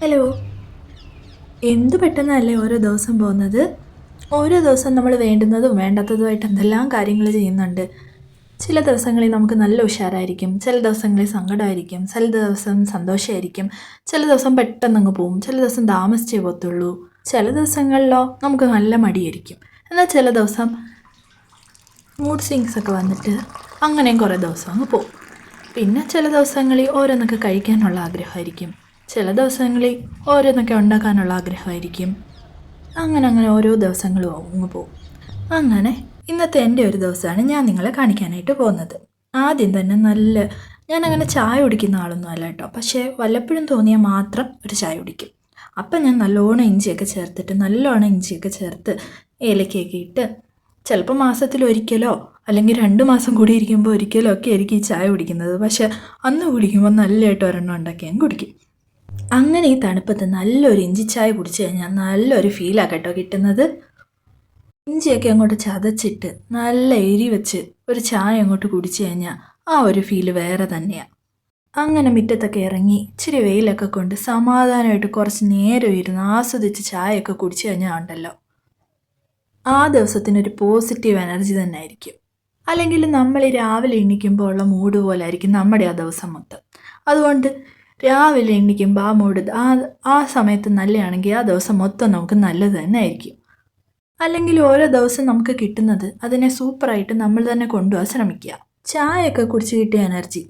Hello. എന്ത് പെട്ടെന്നല്ലേ ഓരോ ദിവസം പോകുന്നത്? ഓരോ ദിവസം നമ്മൾ വേണ്ടുന്നതും വേണ്ടാത്തതുമായിട്ട് എന്തെല്ലാം കാര്യങ്ങൾ ചെയ്യുന്നുണ്ട്. ചില ദിവസങ്ങളിൽ നമുക്ക് നല്ല ഉഷാറായിരിക്കും ചില ദിവസങ്ങളിൽ സങ്കടമായിരിക്കും ചില ദിവസം സന്തോഷമായിരിക്കും ചില ദിവസം പെട്ടെന്ന് അങ്ങ് പോവും ചില ദിവസം താമസിച്ചേ പോകത്തുള്ളൂ. ചില ദിവസങ്ങളിലോ നമുക്ക് നല്ല മടിയായിരിക്കും. എന്നാൽ ചില ദിവസം മൂഡ് സ്വിങ്സ് ഒക്കെ വന്നിട്ട് അങ്ങനെയും കുറേ ദിവസം അങ്ങ് പോകും പിന്നെ ചില ദിവസങ്ങളിൽ ഓരോന്നൊക്കെ കഴിക്കാനുള്ള ആഗ്രഹമായിരിക്കും. ചില ദിവസങ്ങളിൽ ഓരോന്നൊക്കെ ഉണ്ടാക്കാനുള്ള ആഗ്രഹമായിരിക്കും. അങ്ങനെ അങ്ങനെ ഓരോ ദിവസങ്ങളും അങ്ങ് പോകും. അങ്ങനെ ഇന്നത്തെ എന്റെ ഒരു ദിവസമാണ് ഞാൻ നിങ്ങളെ കാണിക്കാനായിട്ട് പോകുന്നത്. ആദ്യം തന്നെ നല്ല ഞാൻ അങ്ങനെ ചായ കുടിക്കുന്ന ആളൊന്നും അല്ല കേട്ടോ. പക്ഷേ വല്ലപ്പോഴും തോന്നിയാൽ മാത്രം ഒരു ചായ കുടിക്കും. അപ്പം ഞാൻ നല്ലോണം ഇഞ്ചിയൊക്കെ ചേർത്തിട്ട് നല്ലോണം ഇഞ്ചിയൊക്കെ ചേർത്ത് ഏലക്കയൊക്കെ ഇട്ട് ചിലപ്പോൾ മാസത്തിൽ ഒരിക്കലോ അല്ലെങ്കിൽ രണ്ട് മാസം കൂടി ഇരിക്കുമ്പോൾ ഒരിക്കലോ ഒക്കെ ആയിരിക്കും ഈ ചായ കുടിക്കുന്നത്. പക്ഷേ അന്ന് കുടിക്കുമ്പോൾ നല്ലതായിട്ട് ഒരെണ്ണം ഉണ്ടാക്കി ഞാൻ കുടിക്കും. അങ്ങനെ ഈ തണുപ്പത്ത് നല്ലൊരു ഇഞ്ചി ചായ കുടിച്ച് കഴിഞ്ഞാൽ നല്ലൊരു ഫീലാണ് കേട്ടോ കിട്ടുന്നത്. ഇഞ്ചിയൊക്കെ അങ്ങോട്ട് ചതച്ചിട്ട് നല്ല എരി വെച്ച് ഒരു ചായ അങ്ങോട്ട് കുടിച്ചു കഴിഞ്ഞാൽ ആ ഒരു ഫീൽ വേറെ തന്നെയാണ് അങ്ങനെ മുറ്റത്തൊക്കെ ഇറങ്ങി ഇച്ചിരി വെയിലൊക്കെ കൊണ്ട് സമാധാനമായിട്ട് കുറച്ച് നേരം ഇരുന്ന് ആസ്വദിച്ച് ചായയൊക്കെ കുടിച്ചു കഴിഞ്ഞാൽ ഉണ്ടല്ലോ. ആ ദിവസത്തിനൊരു പോസിറ്റീവ് എനർജി തന്നെ ആയിരിക്കും. അല്ലെങ്കിൽ നമ്മൾ രാവിലെ എണ്ണിക്കുമ്പോൾ ഉള്ള മൂഡ് പോലെ ആയിരിക്കും നമ്മുടെ ആ ദിവസം മൊത്തം. അതുകൊണ്ട് രാവിലെ എണ്ണിക്കുമ്പോൾ ആ മൂഡ് ആ ആ സമയത്ത് നല്ലതാണെങ്കിൽ ആ ദിവസം മൊത്തം നമുക്ക് നല്ലത് തന്നെ ആയിരിക്കും. അല്ലെങ്കിൽ ഓരോ ദിവസം നമുക്ക് കിട്ടുന്നത് അതിനെ സൂപ്പറായിട്ട് നമ്മൾ തന്നെ കൊണ്ടുപോകാൻ ശ്രമിക്കുക. ചായയൊക്കെ കുടിച്ച് കിട്ടിയ എനർജി.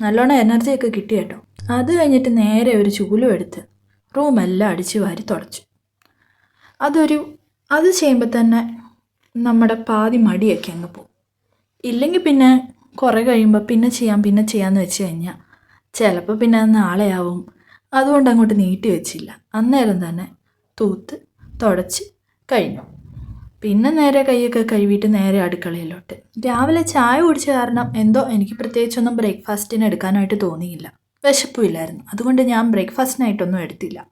നല്ലോണം എനർജിയൊക്കെ കിട്ടി കേട്ടോ. അത് കഴിഞ്ഞിട്ട് നേരെ ഒരു ചൂലും എടുത്ത് റൂമെല്ലാം അടിച്ച് വാരി തുടച്ചു. അതൊരു അത് ചെയ്യുമ്പോൾ തന്നെ നമ്മുടെ പാതി മടിയൊക്കെ അങ്ങ് പോകും. ഇല്ലെങ്കിൽ പിന്നെ കുറേ കഴിയുമ്പോൾ പിന്നെ ചെയ്യാം പിന്നെ ചെയ്യാമെന്ന് വെച്ച് കഴിഞ്ഞാൽ ചിലപ്പോൾ പിന്നെ അത് നാളെയാവും. അതുകൊണ്ട് അങ്ങോട്ട് നീട്ടി വെച്ചില്ല. അന്നേരം തന്നെ തൂത്ത് തുടച്ച് കഴിഞ്ഞു. പിന്നെ നേരെ കൈയൊക്കെ കഴുകിയിട്ട് നേരെ അടുക്കളയിലോട്ട്. രാവിലെ ചായ കുടിച്ച കാരണം എന്തോ എനിക്ക് പ്രത്യേകിച്ചൊന്നും ബ്രേക്ക്ഫാസ്റ്റിന് എടുക്കാനായിട്ട് തോന്നിയില്ല. വിശപ്പുമില്ലായിരുന്നു. അതുകൊണ്ട് ഞാൻ ബ്രേക്ക്ഫാസ്റ്റിനായിട്ടൊന്നും എടുത്തില്ല.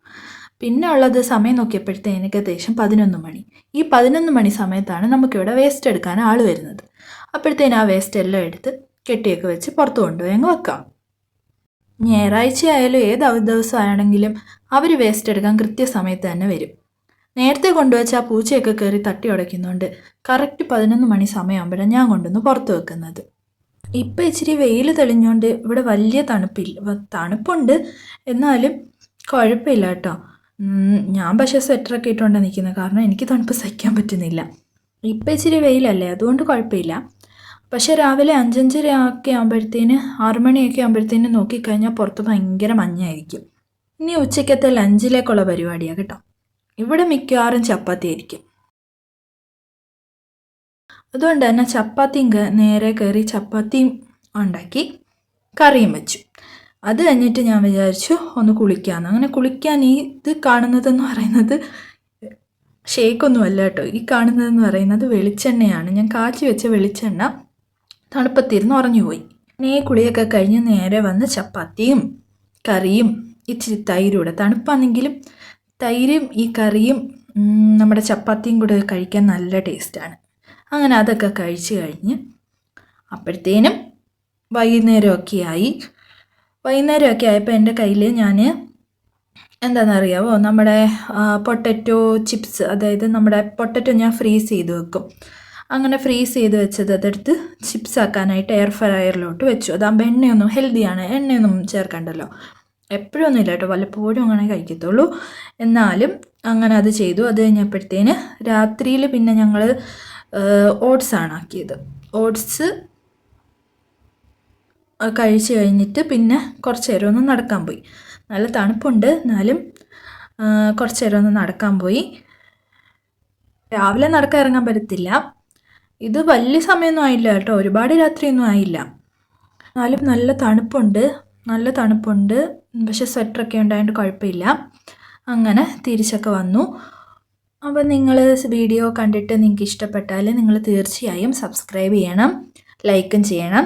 പിന്നെ ഉള്ളത് സമയം നോക്കിയപ്പോഴത്തെ എനിക്ക് ഏകദേശം പതിനൊന്ന് മണി. ഈ പതിനൊന്ന് മണി സമയത്താണ് നമുക്കിവിടെ വേസ്റ്റ് എടുക്കാൻ ആൾ വരുന്നത്. അപ്പോഴത്തേന് ആ വേസ്റ്റ് എല്ലാം എടുത്ത് കെട്ടിയൊക്കെ വെച്ച് പുറത്ത് കൊണ്ടുപോയി അങ്ങ് വെക്കാം. ഞായറാഴ്ച ആയാലും ഏത് ദിവസമാണെങ്കിലും അവർ വേസ്റ്റ് എടുക്കാൻ കൃത്യസമയത്ത് തന്നെ വരും. നേരത്തെ കൊണ്ടുവച്ച ആ പൂച്ചയൊക്കെ കയറി തട്ടി ഉടയ്ക്കുന്നുണ്ട് കറക്റ്റ് പതിനൊന്ന് മണി സമയമാകുമ്പോഴാണ് ഞാൻ കൊണ്ടുവന്ന് പുറത്ത് വെക്കുന്നത്. ഇപ്പം ഇച്ചിരി വെയിൽ തെളിഞ്ഞുകൊണ്ട് ഇവിടെ വലിയ തണുപ്പില്ല തണുപ്പുണ്ട്. എന്നാലും കുഴപ്പമില്ല കേട്ടോ. ഞാൻ പക്ഷേ സ്വെറ്ററൊക്കെ ഇട്ടുകൊണ്ടാണ് നിൽക്കുന്നത് കാരണം എനിക്ക് തണുപ്പ് സഹിക്കാൻ പറ്റുന്നില്ല. ഇപ്പം ഇച്ചിരി വെയിലല്ലേ അതുകൊണ്ട് കുഴപ്പമില്ല. പക്ഷേ രാവിലെ അഞ്ചഞ്ചര ഒക്കെ ആകുമ്പോഴത്തേന് ആറ് മണിയൊക്കെ ആകുമ്പോഴത്തേന് നോക്കിക്കഴിഞ്ഞാൽ പുറത്ത് ഭയങ്കര മഞ്ഞായിരിക്കും. ഇനി ഉച്ചയ്ക്കത്തെ ലഞ്ചിലേക്കുള്ള പരിപാടിയാണ് കേട്ടോ. ഇവിടെ മിക്കവാറും ചപ്പാത്തി ആയിരിക്കും. അതുകൊണ്ട് തന്നെ ചപ്പാത്തിയും നേരെ കയറി ചപ്പാത്തിയും ഉണ്ടാക്കി കറിയും വെച്ചു. അത് കഴിഞ്ഞിട്ട് ഞാൻ വിചാരിച്ചു ഒന്ന് കുളിക്കാമെന്ന് അങ്ങനെ കുളിക്കാൻ ഈ ഇത് കാണുന്നതെന്ന് പറയുന്നത് ഷേക്കൊന്നും അല്ല കേട്ടോ. ഈ കാണുന്നതെന്ന് പറയുന്നത് വെളിച്ചെണ്ണയാണ്. ഞാൻ കാച്ചി വെച്ച വെളിച്ചെണ്ണ തണുപ്പത്തിരുന്ന് ഉറഞ്ഞുപോയി. നേ കുളിയൊക്കെ കഴിഞ്ഞ് നേരെ വന്ന് ചപ്പാത്തിയും കറിയും ഇച്ചിരി തൈരൂടെ. തണുപ്പാണെങ്കിലും തൈരും ഈ കറിയും നമ്മുടെ ചപ്പാത്തിയും കൂടെ കഴിക്കാൻ നല്ല ടേസ്റ്റാണ്. അങ്ങനെ അതൊക്കെ കഴിച്ച് കഴിഞ്ഞ് അപ്പോഴത്തേനും വൈകുന്നേരമൊക്കെ ആയി വൈകുന്നേരമൊക്കെ ആയപ്പോൾ എന്റെ കയ്യിൽ ഞാൻ എന്താണെന്നറിയാവോ? നമ്മുടെ പൊട്ടറ്റോ ചിപ്സ് അതായത് നമ്മുടെ പൊട്ടറ്റോ ഞാൻ ഫ്രീസ് ചെയ്ത് വെക്കും. അങ്ങനെ ഫ്രീസ് ചെയ്ത് വെച്ചത് അതെടുത്ത് ചിപ്സ് ആക്കാനായിട്ട് എയർ ഫ്രയറിലോട്ട് വെച്ചു. അതാകുമ്പോൾ എണ്ണയൊന്നും ഹെൽത്തിയാണ് എണ്ണയൊന്നും ചേർക്കണ്ടല്ലോ. എപ്പോഴൊന്നും ഇല്ല കേട്ടോ വല്ലപ്പോഴും അങ്ങനെ കഴിക്കത്തുള്ളൂ. എന്നാലും അങ്ങനെ അത് ചെയ്തു. അത് കഴിഞ്ഞപ്പോഴത്തേന് രാത്രിയിൽ പിന്നെ ഞങ്ങൾ ഓട്സ് ആണ് ആക്കിയത്. ഓട്സ് കഴിച്ച് കഴിഞ്ഞിട്ട് പിന്നെ കുറച്ച് നേരം ഒന്ന് നടക്കാൻ പോയി. നല്ല തണുപ്പുണ്ട്. എന്നാലും കുറച്ച് നേരം ഒന്ന് നടക്കാൻ പോയി. രാവിലെ നടക്കാൻ ഇറങ്ങാൻ പറ്റത്തില്ല. ഇത് വലിയ സമയമൊന്നും ആയില്ല കേട്ടോ. ഒരുപാട് രാത്രിയൊന്നും ആയില്ല. എന്നാലും നല്ല തണുപ്പുണ്ട്. നല്ല തണുപ്പുണ്ട്. പക്ഷെ സ്വെറ്ററൊക്കെ ഉണ്ടായതുകൊണ്ട് കുഴപ്പമില്ല. അങ്ങനെ തിരിച്ചൊക്കെ വന്നു. അപ്പോൾ നിങ്ങൾ വീഡിയോ കണ്ടിട്ട് നിങ്ങൾക്ക് ഇഷ്ടപ്പെട്ടാൽ നിങ്ങൾ തീർച്ചയായും സബ്സ്ക്രൈബ് ചെയ്യണം. ലൈക്കും ചെയ്യണം.